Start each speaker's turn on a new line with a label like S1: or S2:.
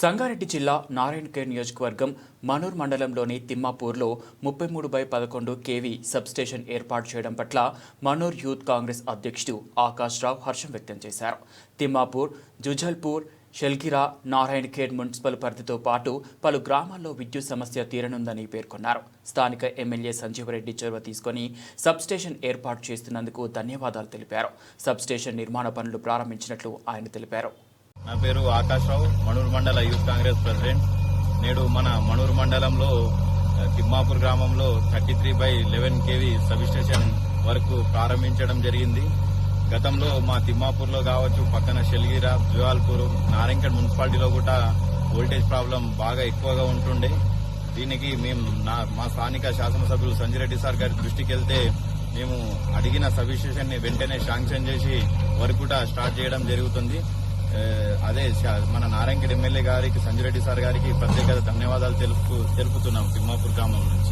S1: సంగారెడ్డి జిల్లా నారాయణఖేడ్ నియోజకవర్గం మనూర్ మండలంలోని తిమ్మాపూర్లో ముప్పై మూడు బై పదకొండు కేవీ సబ్స్టేషన్ ఏర్పాటు చేయడం పట్ల మనూర్ యూత్ కాంగ్రెస్ అధ్యక్షుడు ఆకాష్ రావు హర్షం వ్యక్తం చేశారు. తిమ్మాపూర్ జుజల్పూర్ షెల్గిరా నారాయణఖేడ్ మున్సిపల్ పరిధితో పాటు పలు గ్రామాల్లో విద్యుత్ సమస్య తీరనుందని పేర్కొన్నారు. స్థానిక ఎమ్మెల్యే సంజీవరెడ్డి చొరవ తీసుకొని సబ్స్టేషన్ ఏర్పాటు చేస్తున్నందుకు ధన్యవాదాలు తెలిపారు. సబ్స్టేషన్ నిర్మాణ పనులు ప్రారంభించినట్లు ఆయన తెలిపారు.
S2: నా పేరు ఆకాష్ రావు మణూరు మండల యూత్ కాంగ్రెస్ ప్రెసిడెంట్. నేడు మన మణూరు మండలంలో తిమ్మాపూర్ గ్రామంలో thirty three by eleven KV substation వరకు వర్క్ ప్రారంభించడం జరిగింది. గతంలో మా తిమ్మాపూర్లో కావచ్చు పక్కన షెల్గిరా జువాల్పూర్ నారాయణఖేడ్ మున్సిపాలిటీలో కూడా వోల్టేజ్ ప్రాబ్లం బాగా ఎక్కువగా ఉంటుండే. దీనికి మేము నా మా స్థానిక శాసనసభ్యులు సంజిరెడ్డి సార్ గారి దృష్టికి వెళ్తే మేము అడిగిన సబ్స్టేషన్ని వెంటనే శాంక్షన్ చేసి వర్క్ కూడా స్టార్ట్ చేయడం జరుగుతుంది. అదే మన నారాయణఖేడ్ ఎమ్మెల్యే గారికి సంజిరెడ్డి సార్ గారికి ప్రత్యేక ధన్యవాదాలు తెలుపు తెలుపుతున్నాం తిమ్మాపూర్ గ్రామం నుంచి.